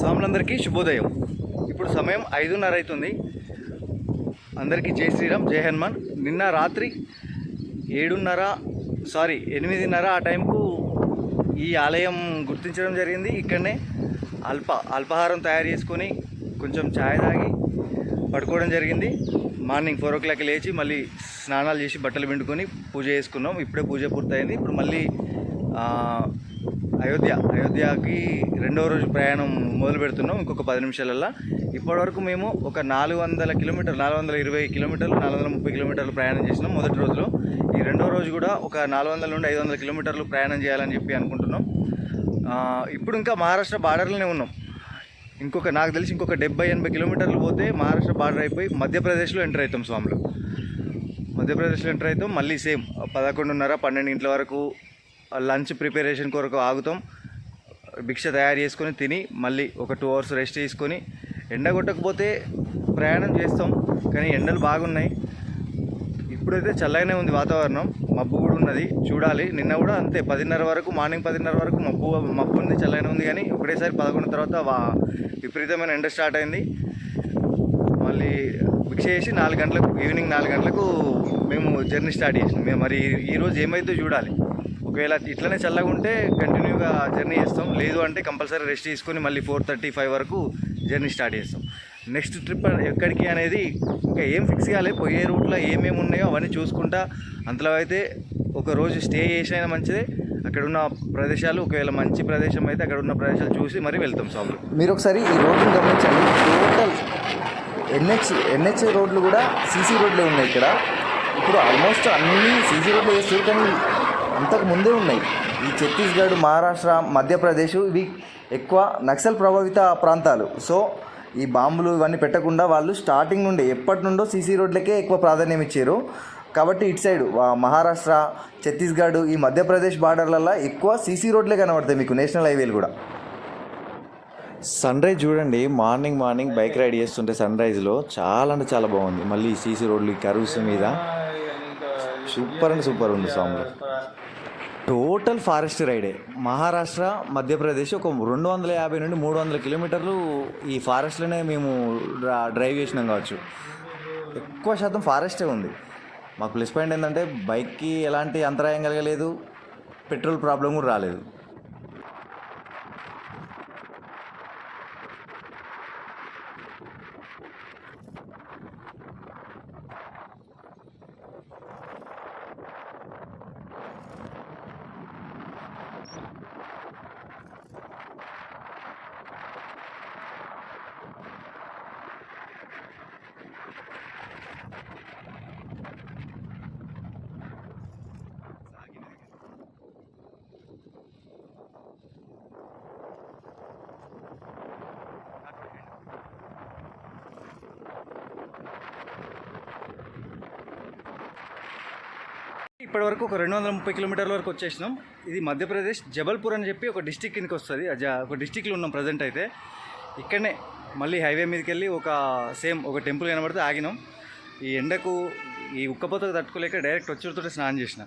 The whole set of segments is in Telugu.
స్వాములందరికీ శుభోదయం. ఇప్పుడు సమయం ఐదున్నర అవుతుంది అందరికీ జై శ్రీరామ్ జై హనుమాన్. నిన్న రాత్రి ఏడున్నర సారీ ఎనిమిదిన్నర ఆ టైంకు ఈ ఆలయం గుర్తించడం జరిగింది. ఇక్కడనే అల్ప అల్పాహారం తయారు చేసుకొని కొంచెం ఛాయ్ తాగి పడుకోవడం జరిగింది. మార్నింగ్ ఫోర్ ఓ క్లాక్ లేచి మళ్ళీ స్నానాలు చేసి బట్టలు పిండుకొని పూజ చేసుకున్నాం. ఇప్పుడే పూజ పూర్తయింది. ఇప్పుడు మళ్ళీ అయోధ్య అయోధ్యకి రెండవ రోజు ప్రయాణం మొదలు పెడుతున్నాం ఇంకొక పది నిమిషాలల్లో. ఇప్పటివరకు మేము ఒక నాలుగు వందల కిలోమీటర్లు నాలుగు వందల ఇరవై కిలోమీటర్లు నాలుగు వందల ముప్పై కిలోమీటర్లు ప్రయాణం చేసినాం మొదటి రోజులో. ఈ రెండో రోజు కూడా ఒక నాలుగు వందల నుండి ఐదు వందల కిలోమీటర్లు ప్రయాణం చేయాలని చెప్పి అనుకుంటున్నాం. ఇప్పుడు ఇంకా మహారాష్ట్ర బార్డర్లోనే ఉన్నాం. ఇంకొక నాకు తెలిసి ఇంకొక డెబ్బై ఎనభై కిలోమీటర్లు పోతే మహారాష్ట్ర బార్డర్ అయిపోయి మధ్యప్రదేశ్లో ఎంటర్ అవుతాం స్వాములు. మధ్యప్రదేశ్లో ఎంటర్ అవుతాం మళ్ళీ సేమ్ పదకొండున్నర పన్నెండింట్ల వరకు లంచ్ ప్రిపరేషన్ కొరకు ఆగుతాం. భిక్ష తయారు చేసుకొని తిని మళ్ళీ ఒక టూ అవర్స్ రెస్ట్ తీసుకొని ఎండ కొట్టకపోతే ప్రయాణం చేస్తాం. కానీ ఎండలు బాగున్నాయి. ఇప్పుడైతే చల్లగానే ఉంది వాతావరణం. మబ్బు కూడా ఉన్నది. చూడాలి. నిన్న కూడా అంతే. పదిన్నర వరకు మార్నింగ్ పదిన్నర వరకు మబ్బు మబ్బు ఉంది చల్లగానే ఉంది కానీ ఒకటేసారి పదకొండు తర్వాత విపరీతమైన ఎండ స్టార్ట్ అయింది. మళ్ళీ భిక్ష చేసి నాలుగు గంటలకు ఈవినింగ్ నాలుగు గంటలకు మేము జర్నీ స్టార్ట్ చేసినాం. మేము మరి ఈరోజు ఏమైతే చూడాలి. ఒకవేళ ఇట్లనే చల్లగా ఉంటే కంటిన్యూగా జర్నీ చేస్తాం. లేదు అంటే కంపల్సరీ రెస్ట్ తీసుకొని మళ్ళీ ఫోర్ థర్టీ ఫైవ్ వరకు జర్నీ స్టార్ట్ చేస్తాం. నెక్స్ట్ ట్రిప్ ఎక్కడికి అనేది ఇంకా ఏం ఫిక్స్ కాలే. పోయే రూట్లో ఏమేమి ఉన్నాయో అవన్నీ చూసుకుంటా. అంతలో అయితే ఒక రోజు స్టే చేసినా మంచిదే. అక్కడ ఉన్న ప్రదేశాలు ఒకవేళ మంచి ప్రదేశం అయితే అక్కడ ఉన్న ప్రదేశాలు చూసి మరి వెళ్తాం సాగులు మీరు ఒకసారి ఈ రోడ్డుని గమనించండి. టోటల్ ఎన్హెచ్ ఎన్హెచ్ రోడ్లు కూడా సీసీ రోడ్లే ఉన్నాయి ఇక్కడ. ఇప్పుడు ఆల్మోస్ట్ అన్ని సీసీ రోడ్లు వేస్తారు కానీ అంతకు ముందే ఉన్నాయి. ఈ ఛత్తీస్గఢ్ మహారాష్ట్ర మధ్యప్రదేశ్ ఇవి ఎక్కువ నక్సల్ ప్రభావిత ప్రాంతాలు. సో ఈ బాంబులు ఇవన్నీ పెట్టకుండా వాళ్ళు స్టార్టింగ్ నుండి ఎప్పటి నుండో సీసీ రోడ్లకే ఎక్కువ ప్రాధాన్యం ఇచ్చారు. కాబట్టి ఇటు సైడ్ మహారాష్ట్ర ఛత్తీస్గఢ్ ఈ మధ్యప్రదేశ్ బార్డర్లలో ఎక్కువ సీసీ రోడ్లే కనబడతాయి మీకు నేషనల్ హైవేలు కూడా. సన్ రైజ్ చూడండి మార్నింగ్ మార్నింగ్ బైక్ రైడ్ చేస్తుంటే సన్ రైజ్లో చాలా అంటే చాలా బాగుంది. మళ్ళీ సీసీ రోడ్లు ఈ కర్వ్స్ మీద. సూపర్ అండ్ సూపర్ ఉంది సాంగ్. టోటల్ ఫారెస్ట్ రైడే. మహారాష్ట్ర మధ్యప్రదేశ్ ఒక రెండు వందల యాభై నుండి మూడు వందల కిలోమీటర్లు ఈ ఫారెస్ట్లోనే మేము డ్రైవ్ చేసినాం కావచ్చు. ఎక్కువ శాతం ఫారెస్టే ఉంది. మాకు ప్లస్ పాయింట్ ఏంటంటే బైక్కి ఎలాంటి అంతరాయం కలగలేదు. పెట్రోల్ ప్రాబ్లం కూడా రాలేదు. ఇప్పటి వరకు ఒక రెండు వందల ముప్పై కిలోమీటర్ల వరకు వచ్చేసినాం. ఇది మధ్యప్రదేశ్ జబల్పూర్ అని చెప్పి ఒక డిస్టిక్ కిందకి వస్తుంది. ఒక డిస్టిక్లో ఉన్నాం ప్రజెంట్ అయితే. ఇక్కడనే మళ్ళీ హైవే మీదకి వెళ్ళి ఒక సేమ్ ఒక టెంపుల్ కనబడితే ఆగినాం. ఈ ఎండకు ఈ ఉక్కపోతకు తట్టుకోలేక డైరెక్ట్ వచ్చుడితోటి స్నానం చేసిన.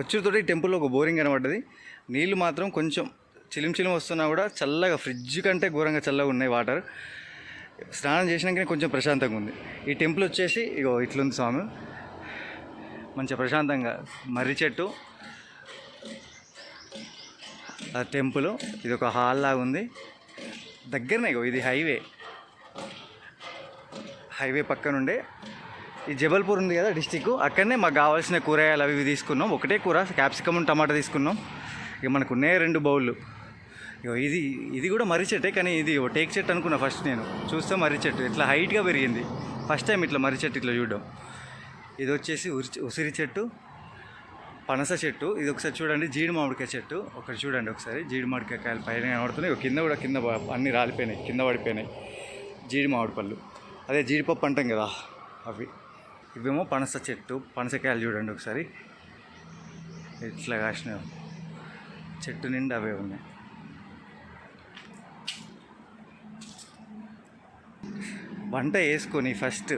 వచ్చుడితోటి టెంపుల్లో ఒక బోరింగ్ కనబడ్డది. నీళ్ళు మాత్రం కొంచెం చిలిం చిలిం వస్తున్నా కూడా చల్లగా ఫ్రిడ్జ్ కంటే ఘోరంగా చల్లగా ఉన్నాయి వాటర్. స్నానం చేసినాకనే కొంచెం ప్రశాంతంగా ఉంది. ఈ టెంపుల్ వచ్చేసి ఇగో ఇట్లుంది స్వామి. మంచిగా ప్రశాంతంగా మర్రి చెట్టు టెంపుల్ ఇది ఒక హాల్ లాగా ఉంది. దగ్గరనే ఇగో ఇది హైవే. హైవే పక్కనుండే ఈ జబల్పూర్ ఉంది కదా డిస్టిక్ అక్కడనే మాకు కావాల్సిన కూరగాయలు అవి ఇవి తీసుకున్నాం. ఒకటే కూర క్యాప్సికమ్ టమాటా తీసుకున్నాం. ఇక మనకు ఉన్నాయి రెండు బౌళ్ళు. ఇగో ఇది ఇది కూడా మర్రి చెట్టే కానీ ఇది టేక్ చెట్టు అనుకున్నా ఫస్ట్ నేను. చూస్తే మర్రి చెట్టు ఇట్లా హైట్గా పెరిగింది. ఫస్ట్ టైం ఇట్లా మర్రి చెట్టు ఇట్లా చూడడం. ఇది వచ్చేసి ఉరి- ఉసిరి చెట్టు పనస చెట్టు. ఇది ఒకసారి చూడండి జీడి మామిడికాయ చెట్టు. ఒకటి చూడండి ఒకసారి. జీడి మామిడికాయ కాయలు పైన కనబడుతున్నాయి. కింద కూడా కింద అన్నీ రాలిపోయినాయి. కింద పడిపోయినాయి. జీడి మామిడి పళ్ళు. అదే జీడిపప్పు అంటాం కదా అవి. ఇవేమో పనస చెట్టు. పనసకాయలు చూడండి ఒకసారి. ఇట్లా కాసిన చెట్టు నిండా అవే ఉన్నాయి. వంట వేసుకొని ఫస్ట్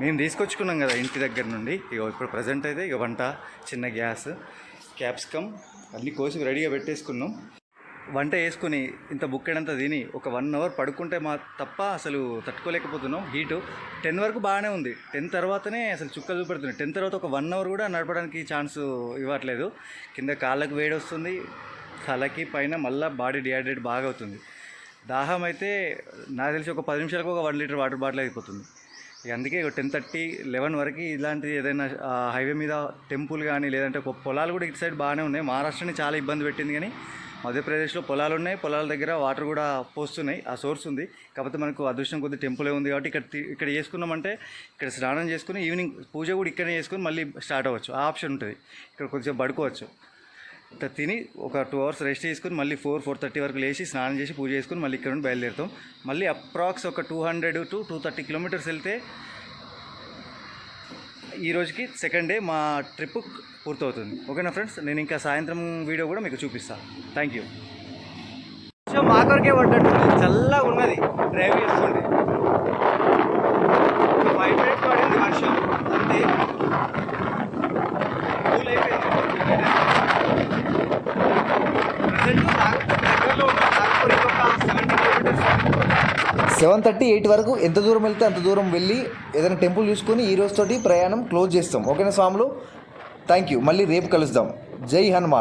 మేము తీసుకొచ్చుకున్నాం కదా ఇంటి దగ్గర నుండి. ఇక ఇప్పుడు ప్రజెంట్ అయితే ఇక వంట చిన్న గ్యాస్ క్యాప్సికమ్ అన్నీ కోసి రెడీగా పెట్టేసుకున్నాం. వంట వేసుకుని ఇంత బుక్కెడంతా తిని ఒక వన్ అవర్ పడుకుంటే మా తప్ప అసలు తట్టుకోలేకపోతున్నాం. హీటు టెన్ వరకు బాగానే ఉంది. టెన్ తర్వాతనే అసలు చుక్కలు చూపెడుతుంది టెన్ తర్వాత ఒక వన్ అవర్ కూడా నడపడానికి ఛాన్స్ ఇవ్వట్లేదు. కింద కాళ్ళకు వేడి వస్తుంది. తలకి పైన మళ్ళీ బాడీ డిహైడ్రేట్ బాగా అవుతుంది. దాహం అయితే నాకు తెలిసి ఒక పది నిమిషాలకు ఒక వన్ లీటర్ వాటర్ బాటిల్ అయిపోతుంది. అందుకే టెన్ థర్టీ లెవెన్ వరకు ఇలాంటి ఏదైనా హైవే మీద టెంపుల్ కానీ లేదంటే పొలాలు కూడా ఇటు సైడ్ బాగానే ఉన్నాయి. మహారాష్ట్రని చాలా ఇబ్బంది పెట్టింది కానీ మధ్యప్రదేశ్లో పొలాలు ఉన్నాయి. పొలాల దగ్గర వాటర్ కూడా పోస్తున్నాయి. ఆ సోర్స్ ఉంది. కాకపోతే మనకు అదృష్టం కొద్ది టెంపులే ఉంది కాబట్టి ఇక్కడ ఇక్కడ చేసుకున్నామంటే ఇక్కడ స్నానం చేసుకుని ఈవినింగ్ పూజ కూడా ఇక్కడనే చేసుకుని మళ్ళీ స్టార్ట్ అవ్వచ్చు. ఆ ఆప్షన్ ఉంటుంది. ఇక్కడ కొంచెం పడుకోవచ్చు. తిని ఒక టూ అవర్స్ రెస్ట్ చేసుకుని మళ్ళీ ఫోర్ ఫోర్ థర్టీ వరకు లేచి స్నానం చేసి పూజ చేసుకుని మళ్ళీ ఇక్కడ నుండి బయలుదేరుతాం. మళ్ళీ అప్రాక్స్ ఒక two hundred to two thirty kilometres వెళ్తే ఈ రోజుకి సెకండ్ డే మా ట్రిప్ పూర్తవుతుంది. ఓకేనా ఫ్రెండ్స్? నేను ఇంకా సాయంత్రం వీడియో కూడా మీకు చూపిస్తాను థ్యాంక్ యూ. సో మా కొరకే పడ్డట్టు. చల్లగా ఉన్నది. డ్రైవ్ చేస్తుంది ఒక ఫైవ్ మినిట్స్ పడింది వర్షం అంతే కూల్ అయిపోయింది ప్రజెంట్ నాగపూర్ దగ్గరలో ఉన్న నాగపూర్ ఇంకొక seventy kilometres seven thirty eight వరకు ఎంత దూరం వెళ్తే అంత దూరం వెళ్ళి ఏదైనా టెంపుల్ చూసుకొని ఈ రోజుతోటి ప్రయాణం క్లోజ్ చేస్తాం. ఓకేనా స్వాములు? థ్యాంక్ యూ మళ్ళీ రేపు కలుద్దాం. జై హనుమాన్.